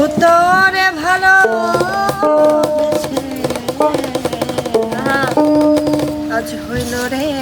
ভূতরে ভালো আজ হইল রে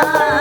啊